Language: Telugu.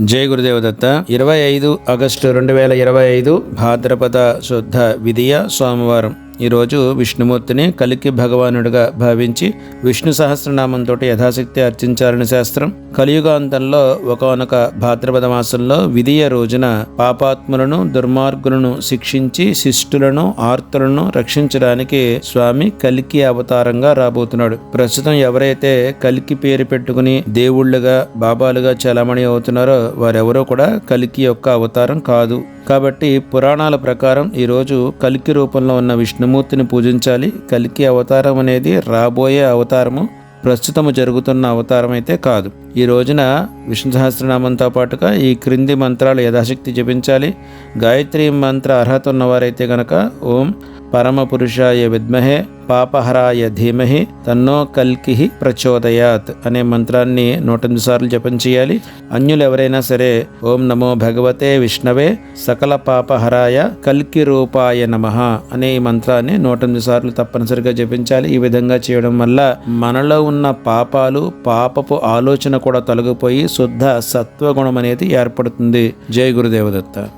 జై గురుదేవదత్త. ఇరవై ఐదు ఆగస్టు రెండు వేల ఇరవై ఐదు భాద్రపద శుద్ధ విధియ సోమవారం. ఈరోజు విష్ణుమూర్తిని కలికి భగవానుడిగా భావించి విష్ణు సహస్రనామంతో యథాశక్తి అర్చించాలని శాస్త్రం. కలియుగాంతంలో ఒకనొక భాద్రపద మాసంలో విధియ రోజున పాపాత్ములను దుర్మార్గులను శిక్షించి శిష్టులను ఆర్తులను రక్షించడానికి స్వామి కలికి అవతారంగా రాబోతున్నాడు. ప్రస్తుతం ఎవరైతే కలికి పేరు పెట్టుకుని దేవుళ్ళుగా బాబాలుగా చలామణి అవుతున్నారో వారెవరో కూడా కలికి యొక్క అవతారం కాదు. కాబట్టి పురాణాల ప్రకారం ఈరోజు కలికి రూపంలో ఉన్న విష్ణుమూర్తిని పూజించాలి. కలికి అవతారం అనేది రాబోయే అవతారము ప్రస్తుతము జరుగుతున్న అవతారం అయితే కాదు. ఈ రోజున విష్ణు సహస్రనామంతో పాటుగా ఈ క్రింది మంత్రాలు యథాశక్తి జపించాలి. గాయత్రి మంత్ర అర్హత ఉన్నవారైతే గనక ఓం పరమపురుషాయ విద్మహే పాపహరాయ ధీమహి తన్నో కల్కి ప్రచోదయాత్ అనే మంత్రాన్ని నూట ఎనిమిది సార్లు జపం చేయాలి. అన్యులు ఎవరైనా సరే ఓం నమో భగవతే విష్ణవే సకల పాపహరాయ కల్కి రూపాయ నమ అనే ఈ మంత్రాన్ని నూట ఎనిమిది సార్లు తప్పనిసరిగా జపించాలి. ఈ విధంగా చేయడం వల్ల మనలో ఉన్న పాపాలు పాపపు ఆలోచన కూడా తొలగిపోయి శుద్ధ సత్వగుణం అనేది ఏర్పడుతుంది. జై గురుదేవదత్త.